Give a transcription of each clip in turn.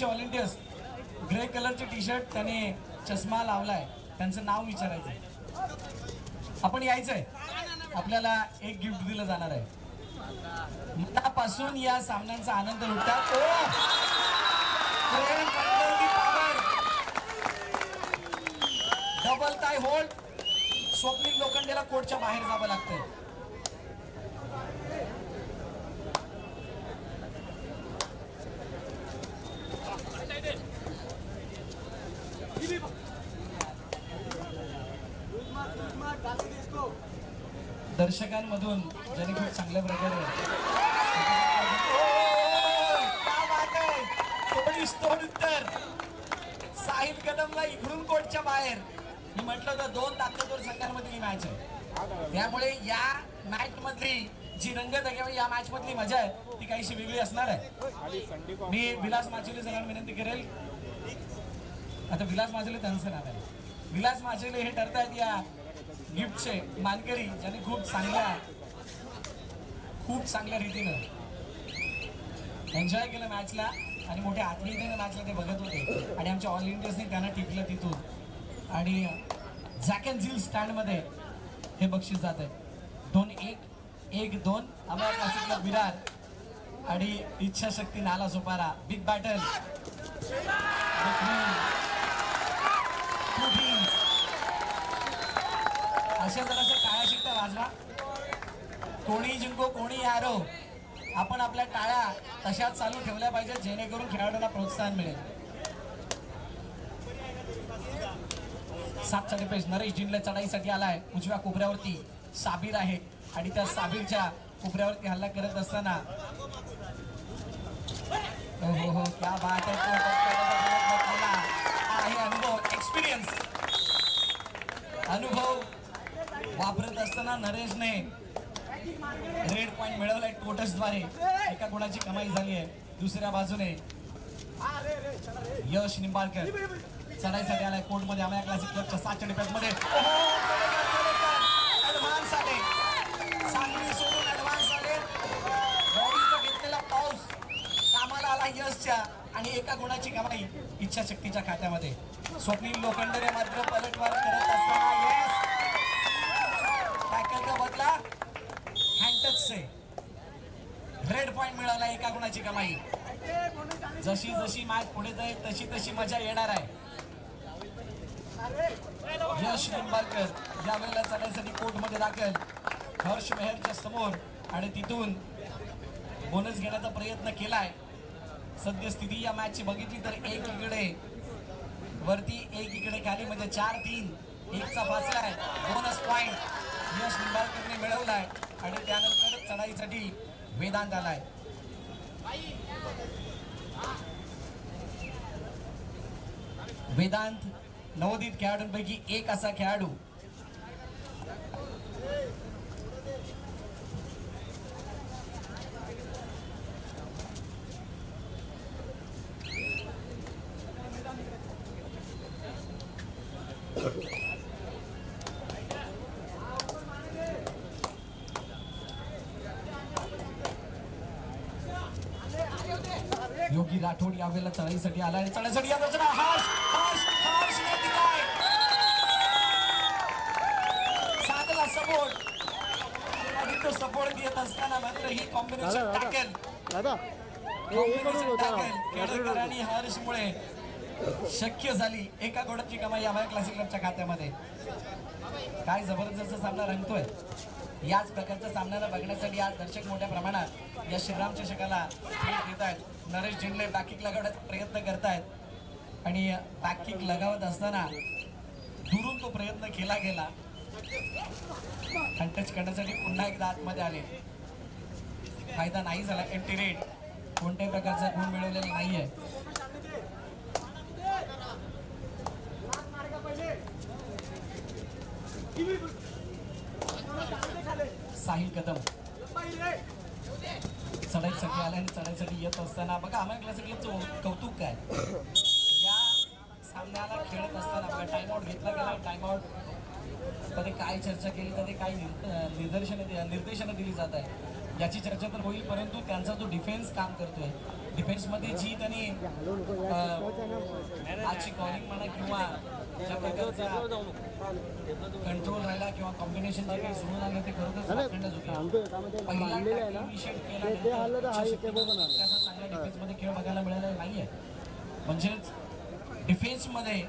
श्रीरामचे volunteers grey कलरचे T shirt त्याने चष्मा लावलाय. त्यांचं नाव विचारायचं आपण यायचंय. आपल्याला एक गिफ्ट दिलं जाणार आहे. मनापासून या सामन्यांचा आनंद लुटतात. डबल टाय होल्ड स्वप्निल लोखंडेला कोर्टच्या बाहेर जावं लागतंय. दर्शकांमधून ज्यांनी खूप चांगल्या प्रकारे उत्तर साहिल कदमला इकडून कोर्टच्या बाहेर. मी म्हटलं होतं दोन ताकदवर संघांमधली मॅच आहे. त्यामुळे या मॅच मधली जी रंगत आहे किंवा या मॅच मधली मजा आहे ती काहीशी वेगळी असणार आहे. मी विलास माचुले सगळ्यांना विनंती करेल. आता विलास माचुले त्यांचं नाव आहे. विलास माचुले हे ठरतायत या गिफ्टचे. मानकरी ज्यांनी खूप चांगल्या खूप चांगल्या रीतीनं एन्जॉय केलं मॅचला आणि मोठ्या आत्मीयतेनं मॅचला ते बघत होते. आणि आमच्या ऑल इंडियन्सने त्यांना टिपलं तिथून. आणि झॅक अँड झील स्टँडमध्ये हे बक्षीस जात आहे दोन एक एक दोन. आम्हाला क्लासिकला विरार. आणि इच्छाशक्ती नाला सोपारा बिग बॅटल अशा जराशा टाळ्या शिकता वाजवा. कोणी जिंको कोणी हारो आपण आपल्या टाळ्या तशाच चालू ठेवल्या पाहिजेत जेणेकरून खेळाडूंना प्रोत्साहन मिळेल. सात डिफेन्स नरेश जिंडले चढाईसाठी आलाय. उजव्या कोपऱ्यावरती साबीर आहे. आणि त्या साबीरच्या कोपऱ्यावरती हल्ला करत असताना हो हो हो क्या बात आहे. आहे अनुभव एक्सपिरियन्स अनुभव वापरत असताना नरेशने रेड पॉइंट मिळवलाय टोटसद्वारे. एका गुणाची कमाई झाली आहे. दुसऱ्या बाजूने यश निंबाळकर. चढाईसाठी आलाय कोर्टमध्ये आम्हाला क्लासिक क्लबच्या सातच्या डिप्यामध्ये ऍडव्हान्स आले. सांगली सोडून ऍडव्हान्स आले. बॉडीचा घेतलेला पाऊस कामाला आला यशच्या आणि एका गुणाची कमाई इच्छाशक्तीच्या खात्यामध्ये. स्वप्नील लोखंडरे मात्र पलटवार करत असताना मिळाला बदला रेड पॉइंट मिळाला एका गुणाची कमाई. जशी जशी मॅच पुढे जाईल तशी तशी मजा येणार आहे. यश निंबाळकर यावेळेला चालण्यासाठी कोर्टमध्ये दाखल. हर्ष मेहरच्या समोर आणि तिथून बोनस घेण्याचा प्रयत्न केलाय. सद्यस्थिती या मॅचची बघितली तर एक इकडे वरती एक इकडे खाली म्हणजे चार तीन. एकचा फासला आहे. बोनस पॉइंट यश निंबाळकरने मिळवलाय आणि त्यानंतर चढाईसाठी वेदांत आलाय वेदांत नवोदित खेळाडूंपैकी एक असा खेळाडू. योगी राठोड यावेळेला चढाईसाठी आला आणि चढाईसाठी या रचना हर्ष हर्ष हर्षने दिलाय साधला सपोर्ट आणि तो सपोर्ट देत असताना मात्र ही कॉम्बिनेशन टाकेल. केळकर आणि हर्षमुळे शक्य झाली. एका घोड्याची कमाई या क्लासिक क्लबच्या खात्यामध्ये. काय जबरदस्त सामना रंगतोय. याच प्रकारच्या सामन्याला बघण्यासाठी आज दर्शक मोठ्या प्रमाणात या श्रीराम चषकाला भेट देत आहेत. नरेश जिंगले बॅकिक लगावण्याचा प्रयत्न करतायत. आणि बॅकिक लगावत असताना दुरून तो प्रयत्न केला गेला. आणि टच करण्यासाठी पुन्हा एकदा आतमध्ये आले. फायदा नाही झाला. एम्प्टी रेट कोणत्याही प्रकारचा गुण मिळवलेला नाहीये. साहिल कदम. चढाईसाठी आल्या आणि चढाईसाठी येत असताना बघा आम्हाला क्लासिकलचं कौतुक काय? या सामन्याला खेळत असताना बघा टाईमआउट घेतला गेला टाईमआउट कधी काय चर्चा केली कधी काय निर्- निर्देशनं दिली जात आहे याची चर्चा तर होईल परंतु त्यांचा जो डिफेन्स काम करतोय. डिफेन्समध्ये जी त्यांनी आजची कॉलिंग म्हणा किंवा ज्या प्रकारचा कंट्रोल राहिला किंवा कॉम्बिनेशन जे काही सुरू झालं ते खरोखर नाही, वाखाणण्याच होते सांगतोय त्यामध्ये पहिला मांडलेलं आहे ना tackling initiate ते केल्यानंतर ते हल्लं तर इच्छाशक्ती टेबल पण आलं त्याचा चांगल्या डिफेन्समध्ये खेळ बघायला मिळालेला नाहीये. म्हणजेच डिफेन्समध्ये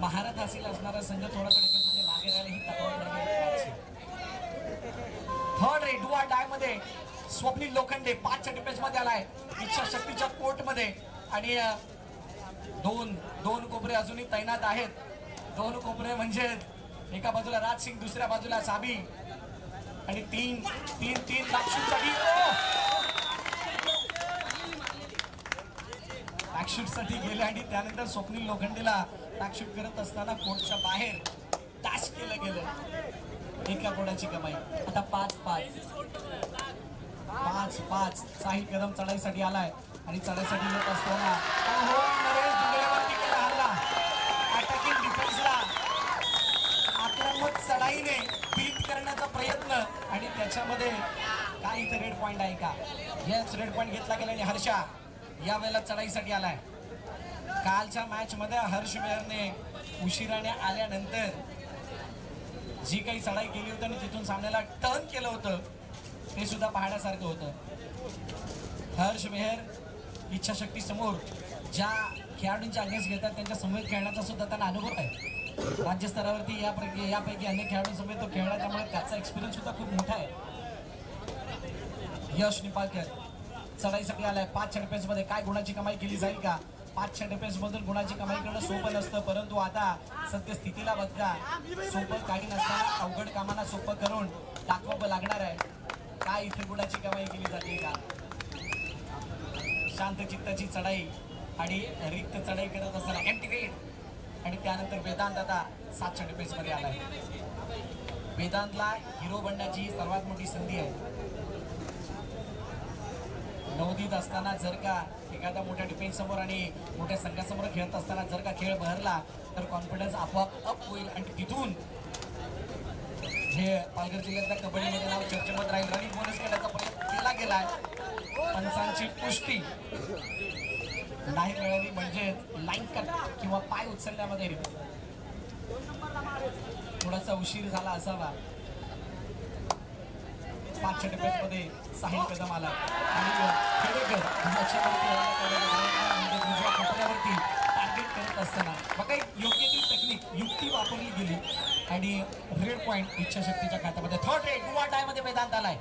महारत हासिल असणारा संघ थोडासा डिफेन्समध्ये मागे राहिला ही थर्ड रे डुआ डायमध्ये स्वप्नील लोखंडे पाचच्या डिफेन्समध्ये आलाय. इच्छा शक्तीच्या कोर्टमध्ये. आणि दोन दोन कोपरे अजूनही तैनात आहेत. दोन कोपरे म्हणजे एका बाजूला राज सिंग दुसऱ्या बाजूला साबी. आणि तीन तीन तीन साठी बॅकशूटसाठी गेले आणि त्यानंतर स्वप्नील लोखंडेला बॅकशूट करत असताना कोर्टच्या बाहेर टॅच केलं गेलं. एका कोणाची कमाई? आता पाच पाच. पाच पाच. साहिल कदम चढाईसाठी आलाय आणि चढाईसाठी येत असताना ओहो, नरेश दुबळेवरती केला हल्ला अटॅकिंग डिफेन्सला लढाईने बीट करण्याचा प्रयत्न आणि त्याच्यामध्ये काय इथं रेड पॉइंट आहे का? येस रेड पॉइंट घेतला गेला आणि हर्षा या वेळेला चढाईसाठी आलाय. कालच्या मॅच मध्ये हर्ष मेहरने उशिराने आल्यानंतर जी काही चढाई केली होती आणि तिथून सामन्याला टर्न केलं होतं ते सुद्धा पाहण्यासारखं होतं. हर्ष मेहर इच्छाशक्ती समोर ज्या खेळाडूंच्या अगेन्स्ट घेतात त्यांच्यासमोर खेळण्याचा सुद्धा त्यांना अनुभव आहे. राज्यस्तरावरती यापैकी यापैकी अनेक खेळाडूंसमोर तो खेळला त्यामुळे त्याचा एक्सपिरियन्स सुद्धा खूप मोठा आहे. यश निपालकर चढाईसाठी आलाय. पाच डिफेन्समध्ये काय गुणाची कमाई केली जाईल का? पाचशे डिफेन्स मधून गुणाची कमाई करणं सोपं नसतं. परंतु आता सध्या स्थितीला बघता सोपं काही नसताना अवघड कामांना सोपं करून दाखवावं लागणार आहे. काय इथे गुणाची कमाई केली जाते का? शांत चित्ताची चढाई आणि रिक्त चढाई करत असताना. आणि त्यानंतर वेदांत आता सातशे डिफेन्समध्ये आलाय. वेदांतला हिरो बनण्याची सर्वात मोठी संधी आहे. नवदीत असताना जर का एखाद्या मोठ्या डिफेन्स समोर आणि मोठ्या संघासमोर खेळत असताना जर का खेळ बहरला तर कॉन्फिडन्स आपोआप अप होईल. आणि तिथून हे पालघर जिल्ह्यातल्या कबड्डीमध्ये नाव चर्चेमध्ये राहील. रनिंग बोनस केल्याचा प्रयत्न केला गेलाय. पंचांची पुष्टी. नाही मिळाली म्हणजे लाईन कट किंवा पाय उचलण्यामध्ये थोडासा उशीर झाला असावा. पाचशे मध्ये साहिल कदम आला. आणि टार्गेट करत असताना बघा एक योग्य ती टेक्निक युक्ती वापरली गेली. आणि रेड पॉइंट इच्छाशक्तीच्या खात्यामध्ये. थर्ड रेड डुआ डायमध्ये वेदांत आलाय.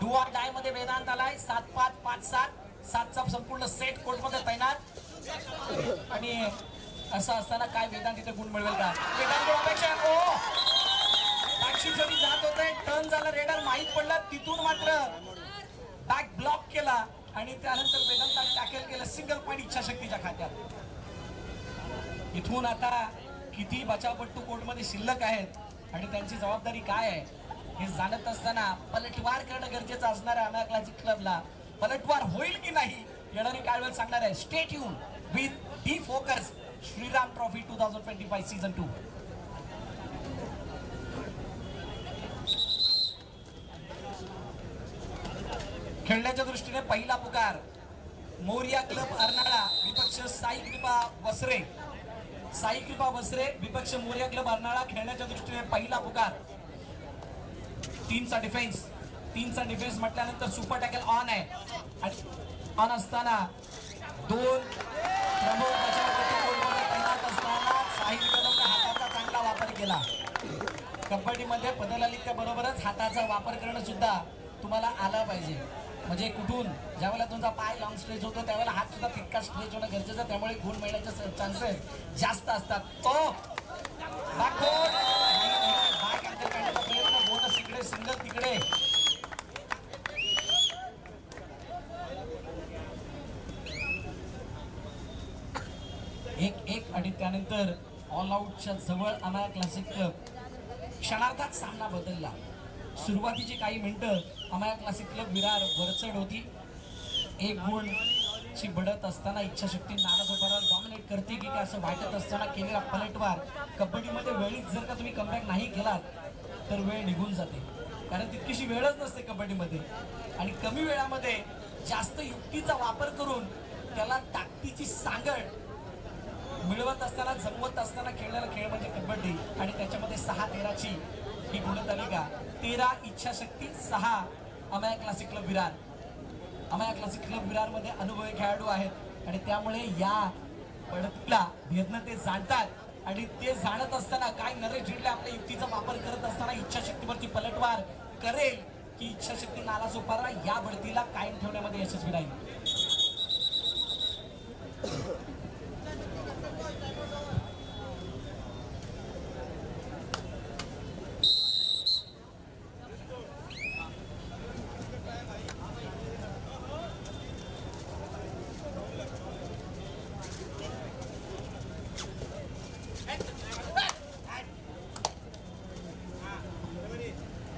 डुआ डायमध्ये वेदांत आलाय. सात पाच पाच सात. सातचा संपूर्ण सेट कोर्टमध्ये तैनात. आणि असं असताना काय वेदांत तिथे गुण मिळवेल का? वेदांत अपेक्षा ओ! बॅकशी जरी जात होते टर्न झाला रेडर माहीत पडला तिथून मात्र बॅक ब्लॉक केला आणि त्यानंतर वेदांता टॅकल केलं सिंगल पॉईंट इच्छाशक्तीच्या खात्यात. इथून आता किती बचावपट्टू कोर्टमध्ये शिल्लक आहेत आणि त्यांची जबाबदारी काय आहे हे जाणत असताना पलटवार करणं गरजेचं असणाऱ्या अनाकलाजी क्लबला पलटवार होईल की नाही येणारी काय वेळ सांगणार आहे. स्टेट येऊन with the focus Shriram trophy two thousand twenty five season two खेळण्याच्या दृष्टीने पहिला पुकार मोरिया क्लब अर्नाळा विपक्ष साई कृपा वसरे. साई कृपा वसरे विपक्ष मोरिया क्लब अर्नाळा खेळण्याच्या दृष्टीने पहिला पुकार. टीमचा डिफेन्स तीनचा डिफेन्स म्हटल्यानंतर सुपर टॅकल ऑन आहे आणि ऑन असताना दोन प्रमुख तैनात असताना साहिल कदमने हाताचा चांगला वापर केला कबड्डीमध्ये पदलालित्या बरोबरच हाताचा वापर करणं सुद्धा तुम्हाला आला पाहिजे म्हणजे कुठून ज्यावेळेला तुमचा पाय लॉंग स्ट्रेच होतो त्यावेळेला हात सुद्धा तितका स्ट्रेच होणं गरजेचं त्यामुळे गुण मिळण्याचे चान्सेस जास्त असतात तो बॅकवर्ड प्रयत्न बोनस इकडे सिंगल तिकडे एक एक आणि त्यानंतर ऑल आऊटच्या जवळ अनाया क्लासिक क्लब क्षणार्धात सामना बदलला. सुरुवातीची काही मिनटं अमाया क्लासिक क्लब विरार वरचढ होती. एक गुण ची बढत असताना इच्छाशक्ती नाराज डॉमिनेट डॉमिनेट करते की काय असं वाटत असताना केलेला पलटवार कबड्डीमध्ये वेळीच जर का तुम्ही कमबॅक नाही केलात तर वेळ निघून जाते. कारण तितकीशी वेळच नसते कबड्डीमध्ये. आणि कमी वेळामध्ये जास्त युक्तीचा वापर करून त्याला ताकदीची सांगड मिळवत असताना जमवत असताना खेळलेला खेळ म्हणजे कबड्डी. आणि त्याच्यामध्ये सहा तेराची ही गुणतालिका तेरा इच्छाशक्ती सहा Amaya classic club Virar. Amaya classic club विरारमध्ये अनुभवी खेळाडू आहेत. आणि त्यामुळे या पडतला भेदनं ते जाणतात. आणि ते जाणत असताना काय नरेश जिडले आपल्या युक्तीचा वापर करत असताना इच्छाशक्तीवरती पलटवार करेल की इच्छाशक्ती नाला सोपारा या बढतीला कायम ठेवण्यामध्ये यशस्वी राहील.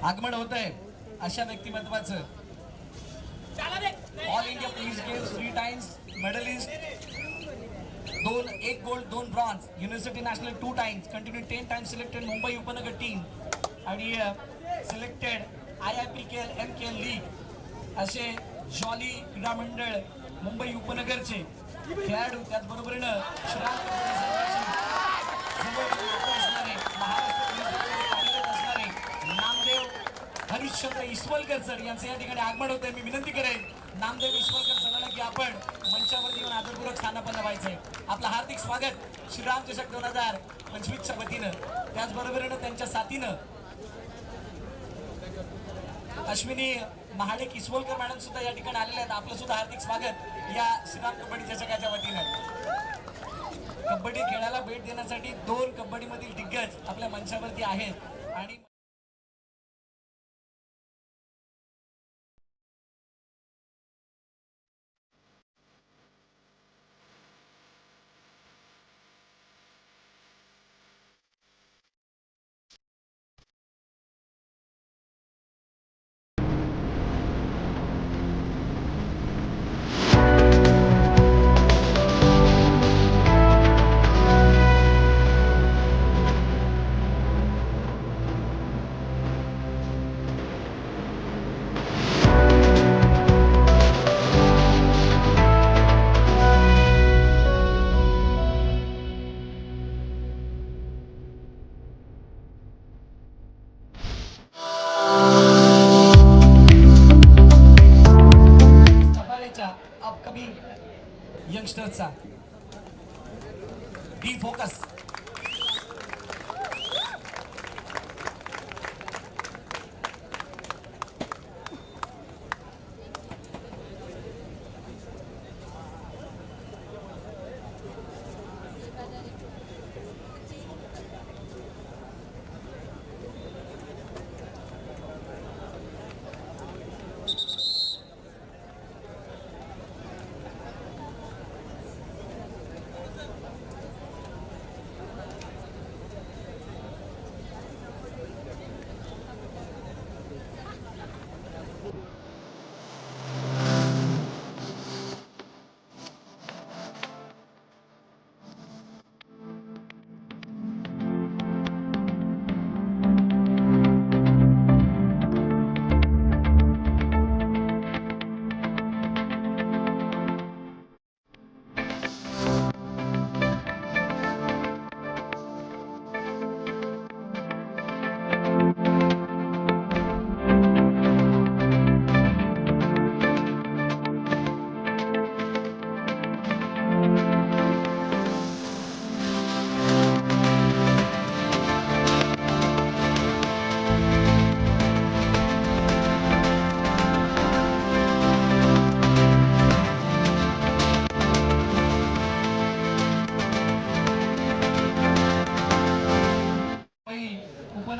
आगमन होत आहे अशा व्यक्तिमत्वाचं. All India Police Games three times medalist दोन एक गोल्ड दोन bronze university national two times continue ten times selected Mumbai उपनगर टीम आणि selected I I P K L M K L league असे जॉली क्रीडा मंडळ मुंबई उपनगरचे खेळाडू त्याचबरोबरीनं श्राम कबड्डी संघाची जवळ असणारे महाराष्ट्र पोलीस दलामध्ये कार्यरत असणारे नामदेव हरिश्चंद्र इसवलकर सर यांचं या ठिकाणी आगमन होतंय. मी विनंती करेन नामदेव इसवलकर सरांना की आपण मंचावरती येऊन आदरपूर्वक स्थानापन्न व्हायचंय. आपलं हार्दिक स्वागत श्रीराम चषक दोन हजार पंचवीसच्या वतीनं. त्याचबरोबरीनं त्यांच्या साथीनं अश्विनी महाडिक इसवलकर मॅडम सुद्धा या ठिकाणी आलेले आहेत. आपलं सुद्धा हार्दिक स्वागत या श्रीराम कबड्डी चषकाच्या वतीनं. कबड्डी खेळाला भेट देण्यासाठी दोन कबड्डीमधील दिग्गज आपल्या मंचावरती आहेत. आणि अपकमिंग यंगस्टर्सचा डी फोकस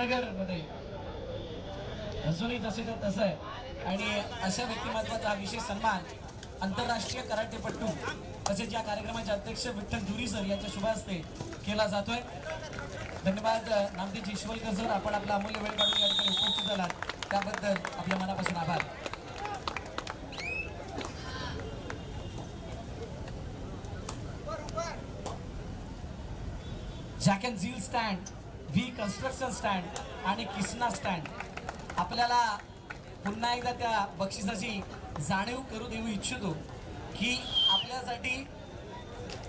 उपनगरमध्ये अजूनही तसे तर तसं आहे. आणि अशा व्यक्तिमत्वाचा हा विशेष सन्मान आंतरराष्ट्रीय कराटेपट्टू तसेच या कार्यक्रमाचे अध्यक्ष विठ्ठल धुरी सर यांच्या शुभ हस्ते केला जातोय. धन्यवाद नामदेव ईश्वरकर सर. आपण आपला अमूल्य वेळ काढून या ठिकाणी उपस्थित झालात. त्याबद्दल आपल्या मनापासून आभार. Jack and Zeel stand V construction stand आणि किसना स्टँड आपल्याला पुन्हा एकदा त्या बक्षिसाची जाणीव करू देऊ इच्छितो की आपल्यासाठी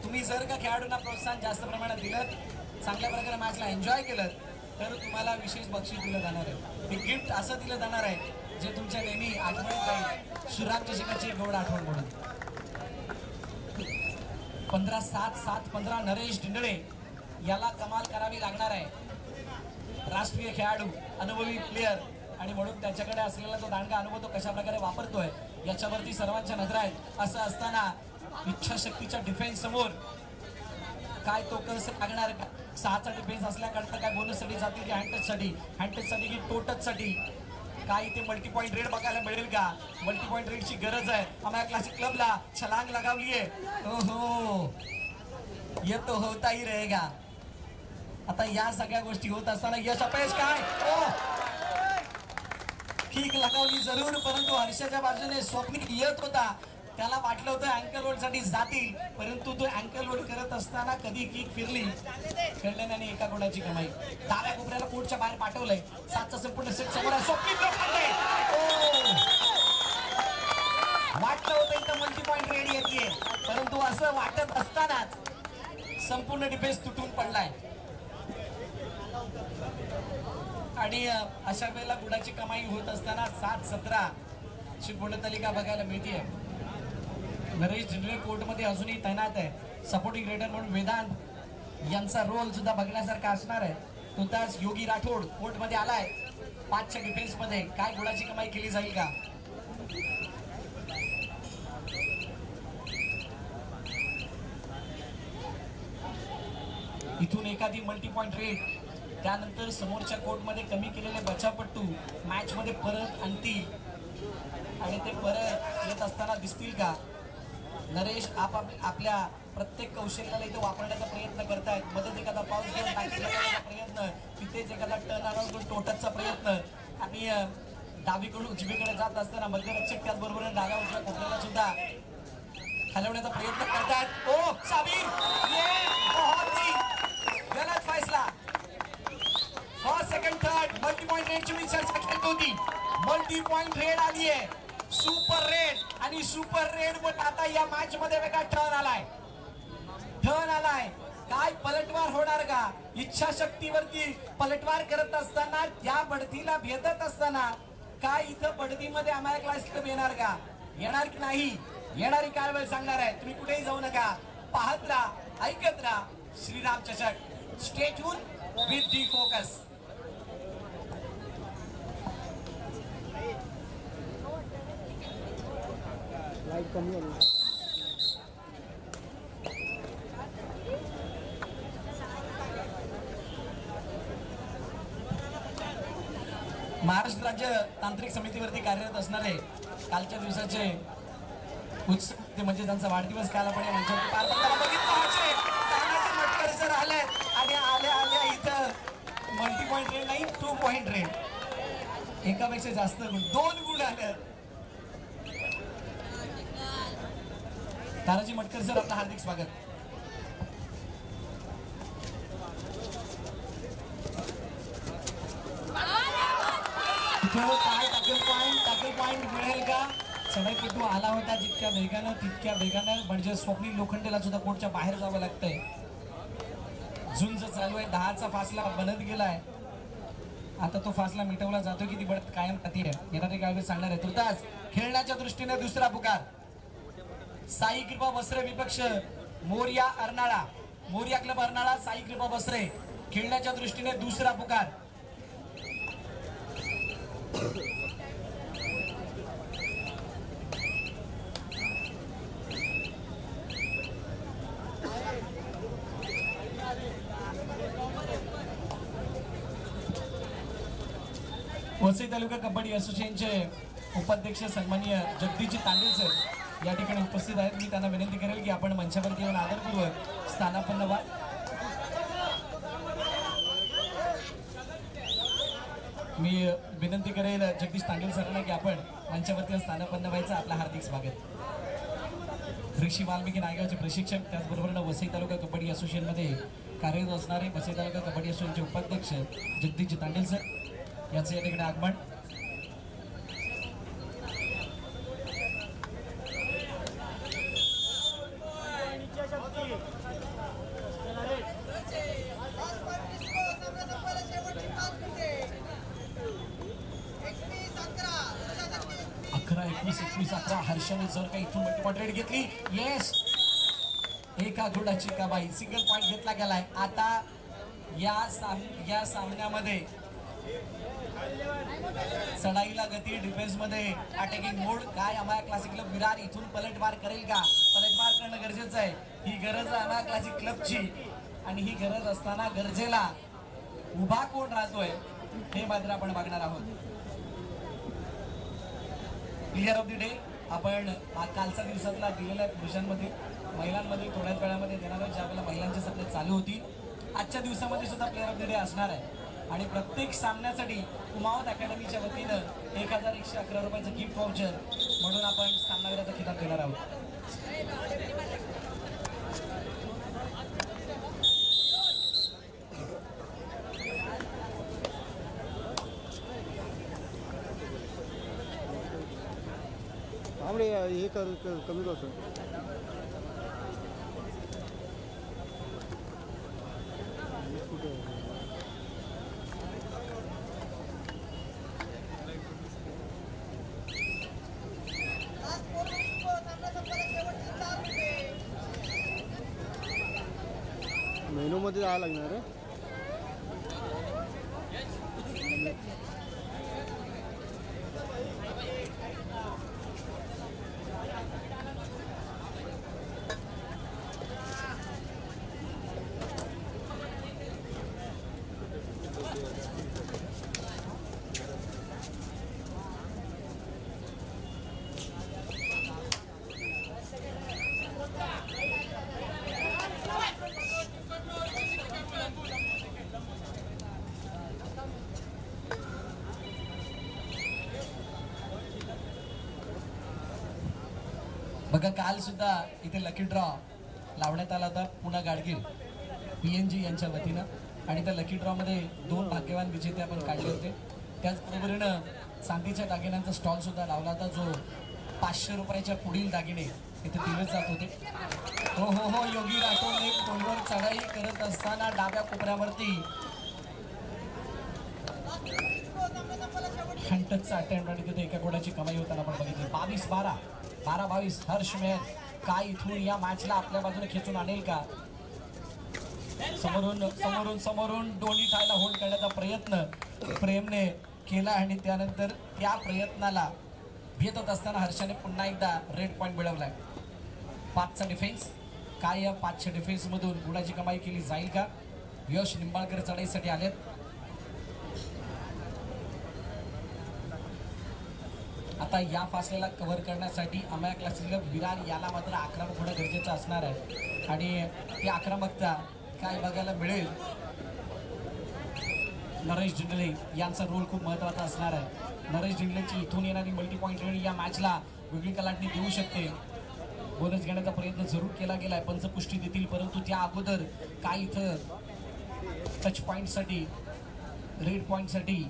तुम्ही जर का खेळाडूंना प्रोत्साहन जास्त प्रमाणात दिलं चांगल्या प्रकारे मॅचला एन्जॉय केलं तर तुम्हाला विशेष बक्षीस दिलं जाणार आहे. एक गिफ्ट असं दिलं जाणार आहे जे तुमच्या नेहमी आठवणीत राहील. शिवराम चषकाची गोड आठवण म्हणून. पंधरा सात सात पंधरा नरेश डिंडळे याला कमाल करावी लागणार आहे. राष्ट्रीय खेळाडू अनुभवी प्लेयर आणि म्हणून त्याच्याकडे असलेला तो दांडगा अनुभव तो कशा प्रकारे वापरतोय याच्यावरती सर्वांच्या नजर आहेत. असं असताना इच्छाशक्तीच्या डिफेन्स समोर काय तो कसं लागणार? का सहाचा डिफेन्स असल्याकरता काय बोनससाठी जातील की हँडटचसाठी हँडटचसाठी की टोटचसाठी काय इथे मल्टी पॉईंट रेड बघायला मिळेल का? मल्टी पॉईंट रेडची गरज आहे. आम्हाला क्लासिक क्लबला छलांग लगावली आहे हो ये तो होता ही रहेगा आता या सगळ्या गोष्टी होत असताना यश अपयश काय? ठीक लगावली जरूर परंतु हर्षाच्या बाजूने स्वप्निक येत होता. त्याला वाटलं होतं अँकल रोडसाठी जातील परंतु तो अँकल रोड करत असताना कधी किक फिरली. खेळल्याने एका कोणाची कमाई. डाव्या कोपऱ्याला कोर्टच्या बाहेर पाठवलंय. सातचा संपूर्ण सेट समोर आहे. वाटलं होतं इथं मल्टी पॉईंट रेडी येते परंतु असं वाटत असतानाच संपूर्ण डिफेन्स तुटून पडलाय. आणि अशा वेळेला गुडाची कमाई होत असताना सात सतरा ची गुणतालिका बघायला मिळते नरेश जिल्हे कोर्टमध्ये अजूनही तैनात आहे. सपोर्टिंग रेडर म्हणून वेदांत यांचा रोल सुद्धा बघण्यासारखा असणार आहे. तुताच योगी राठोड कोर्टमध्ये आलाय. पाचच्या डिफेन्समध्ये काय गुणाची कमाई केली जाईल का? इथून एखादी मल्टी पॉईंट रेट त्यानंतर समोरच्या कोर्टमध्ये कमी केलेले बचावपट्टू मॅचमध्ये परत आणतील. आणि ते परत येत असताना दिसतील का? नरेश आप आपल्या प्रत्येक कौशल्याला इथे वापरण्याचा प्रयत्न करतायत. मध्येच एखादा पाऊस घेऊन प्रयत्न तिथेच एखादा टर्न अराउंड करून टोटतचा प्रयत्न. आणि डावीकडून उजवीकडे जात असताना मध्यरक्षक त्याचबरोबर डाव्या उजव्या कोपऱ्याला सुद्धा हलवण्याचा प्रयत्न करतायत. ओ साबीर ये बहुत ही गलत फैसला हा सेकंड थर्ड मल्टी पॉइंट रेडची मी चर्चा केली होती. मल्टी पॉइंट रेड आली आहे. सुपर रेड आणि सुपर रेड वर आता या मॅच मध्ये वेगळा टर्न आलाय. टर्न आलाय. काय पलटवार होणार का? इच्छाशक्तीवरती पलटवार करत असताना या बढतीला भेदत असताना काय इथं बढतीमध्ये आम्हाला क्लास क्लब येणार का? येणार की नाही? येणारी कारवाई सांगणार आहे? तुम्ही कुठेही जाऊ नका. पाहत राहा ऐकत राहा. श्रीराम चषक. स्टेट विथ दी फोकस काही कमी आली महाराष्ट्र राज्य तांत्रिक समितीवरती कार्यरत असणारे कालच्या दिवसाचे उत्सव ते म्हणजे त्यांचा वाढदिवस काल आपण या मंचावरती पार पडताना बघितलं सर आले आणि आल्या आल्या इथं मल्टी पॉईंट रेट नाही टू पॉईंट रेट एकापेक्षा जास्त गुण दोन गुण आले तानाजी मटकर सर आपलं हार्दिक स्वागत. तो काय टाकल पॉईंट टाकल पॉईंट मिळेल का? चढाईपटू आला होता जितक्या वेगानं तितक्या वेगानं. म्हणजे स्वप्नील लोखंडेला सुद्धा कोर्टच्या बाहेर जावं लागतंय. झुंज चालू आहे. दहाचा फासला बनत गेलाय. आता तो फासला मिटवला जातो की ती बढत कायम आहे. येणारे गावे सांगणार आहे. तुर्तास खेळण्याच्या दृष्टीने दुसरा पुकार. साई कृपा वस्त्रे विपक्ष मोर्या अर्नाळा. मोर्या क्लब अर्नाळा साई कृपा वस्त्रे खेळण्याच्या दृष्टीने दुसरा पुकार. वसई तालुका कबड्डी असोसिएशनचे उपाध्यक्ष सन्माननीय जगदीशजी तांडेल सर या ठिकाणी उपस्थित आहेत. मी त्यांना विनंती करेल की आपण मंचावरती येऊन आदरपूर्वक स्थानापन्न व्हा. मी विनंती करेल जगदीश तांडेल सरांना की आपण मंचावरती स्थानापन्न व्हायचं. आपलं हार्दिक स्वागत. ऋषी वाल्मिकी नायगावचे प्रशिक्षक त्याचबरोबर वसई तालुका कबड्डी असोसिएशनमध्ये कार्यरत असणारे वसई तालुका कबड्डी असोसिएशनचे उपाध्यक्ष जगदीश तांडेल सर. याचं या ठिकाणी आगमन अकरा एकवीस एकवीस अकरा हर्षाने जर का इथून मल्टी रेड घेतली येस एका गुडाची कमाई सिंगल पॉईंट घेतला गेलाय. आता या साम या सामन्यामध्ये चढाईला गती डिफेन्समध्ये अटॅकिंग मोड काय अमाया क्लासिक क्लब विरार इथून पलटवार करेल का? पलटवार करणं गरजेचं आहे. ही गरज आहे क्लासिक क्लबची आणि ही गरज असताना गरजेला उभा कोण राहतोय हे मात्र आपण बघणार आहोत. क्लिअर ऑफ द डे आपण कालच्या दिवसातला दिलेल्या पुरुषांमध्ये महिलांमध्ये थोड्याच वेळामध्ये देणार आहे ज्या वेळेला महिलांची सत्र चालू होती. आजच्या दिवसामध्ये सुद्धा प्लेअर ऑफ द डे असणार आहे. आणि प्रत्येक सामन्यासाठी कुमावत अकॅडमीच्या वतीनं एक हजार एकशे अकरा रुपयाचं गिफ्ट वाउचर म्हणून आपण सामनावीराचा खिताब देणार आहोत. हे कमी करतो मेनूमध्ये जायला लागणार आहे बघा काल सुद्धा इथे लकी ड्रॉ लावण्यात आला होता पुन्हा गाडगीळ पी एन जी यांच्या वतीनं. आणि त्या लकी ड्रॉमध्ये दोन भाग्यवान विजेते आपण काढले होते. त्याचबरोबरीनं चांदीच्या दागिन्यांचा स्टॉल सुद्धा लावला होता जो पाचशे रुपयाच्या पुढील दागिने इथे दिले जात होते. हो हो हो योगी राठोडने टोलवर चढाई करत असताना डाव्या कोपऱ्यावरती खंटकचा अटेम्प्ट आणि तिथे एका गोडाची कमाई होताना आपण बघितली. बावीस बारा. बारा बावीस हर्ष मेहर काय इथून या मॅचला आपल्या बाजूने खेचून आणेल का? समोरून समोरून समोरून दोन्ही ठायला होल्ड करण्याचा प्रयत्न प्रेमने केला आणि त्यानंतर त्या प्रयत्नाला भेटत असताना हर्षाने पुन्हा एकदा रेड पॉईंट मिळवलाय. पाचचा डिफेन्स काय या पाचच्या डिफेन्समधून गुणाची कमाई केली जाईल का? यश निंबाळकर चढाईसाठी आलेत. आता या फासल्याला कव्हर करण्यासाठी अमया क्लासिकल विरार याला मात्र आक्रमक होणं गरजेचं असणार आहे. आणि ती आक्रमकता काय बघायला मिळेल? नरेश डिंगले यांचा रोल खूप महत्त्वाचा असणार आहे. नरेश डिंगलेची इथून येणारी मल्टी पॉईंट रेडी या मॅचला वेगळी कलाटणी देऊ शकते. बोनस घेण्याचा प्रयत्न जरूर केला गेला आहे पंचपुष्टी देतील परंतु त्या अगोदर काय इथं टच पॉईंटसाठी रेड पॉईंटसाठी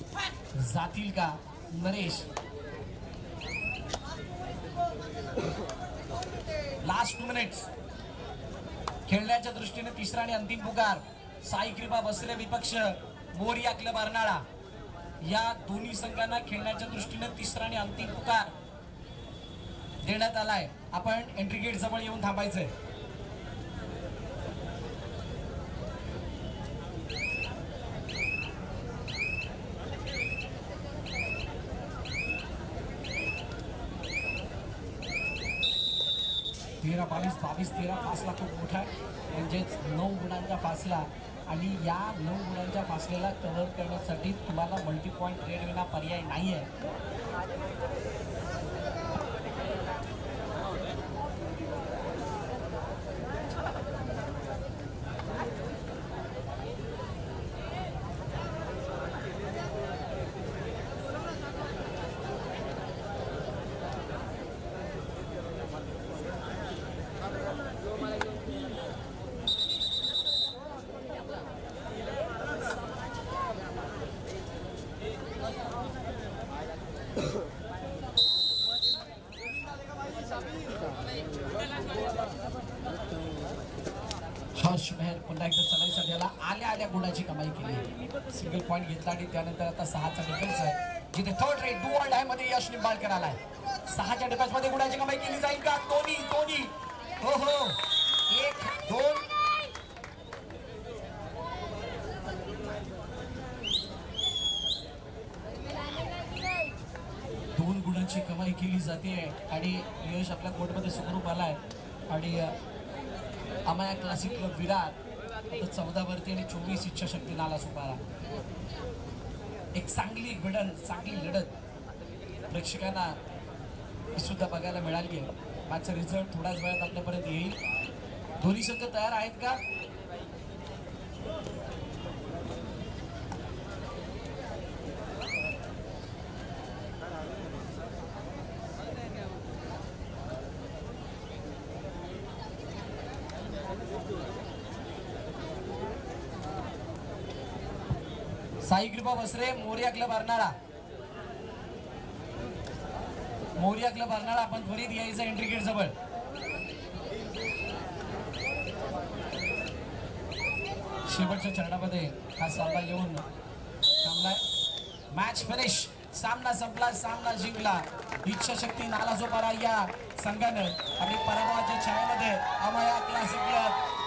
जातील का नरेश? लास्ट टू मिनिट्स खेळण्याच्या दृष्टीने तिसरा आणि अंतिम पुकार. साई कृपा बसरे विपक्ष मोरिया क्लब अर्नाळा या दोन्ही संघांना खेळण्याच्या दृष्टीने तिसरा आणि अंतिम पुकार देण्यात आलाय. आपण एंट्री गेट जवळ येऊन थांबायचंय. तेरा बावीस बावीस तेरा फासला खूप मोठा आहे. म्हणजेच नऊ गुणांचा फासला. आणि या नऊ गुणांच्या फासलेला कव्हर करण्यासाठी तुम्हाला मल्टी पॉईंट रेड विना पर्याय नाही आहे पुन्हा एकदा चला आल्या आल्या गुणाची कमाई केली. सिंगल पॉईंट घेतला आणि त्यानंतर आता सहाचा डिफेन्स आहे. जिथे थर्ड रेट डू ऑलमध्ये यश निंबाळकर आलाय. सहाच्या डिफेन्समध्ये गुणाची कमाई केली जाईल का? दोन्ही दोन्ही. हो हो. एक दोन. दोन गुणांची कमाई केली जाते आणि यश आपल्या कोर्टमध्ये सुखरूप आलाय. आणि अमाया क्लासिक क्लब विराट आता चौदा वरती आणि चोवीस इच्छाशक्ती नाला सुपारा. एक चांगली भिडन चांगली लढत प्रेक्षकांना ही सुद्धा बघायला मिळाली आहे. माझा रिझल्ट थोड्याच वेळात आपल्यापर्यंत येईल. दोन्ही संघ तयार आहेत का? साई कृपा बसरे मोरिया क्लब अर्नाळा मोर्या क्लब अर्नाळा आपण त्वरित यायचं एंट्री गेट जवळ. शेवटच्या चरणामध्ये हा सामना येऊन थांबलाय. मॅच फिनिश सामना संपला सामना जिंकला. इच्छाशक्ती नालासोपारा या संघानं. आणि पराभवाच्या छायामध्ये अमया क्लासिक क्लब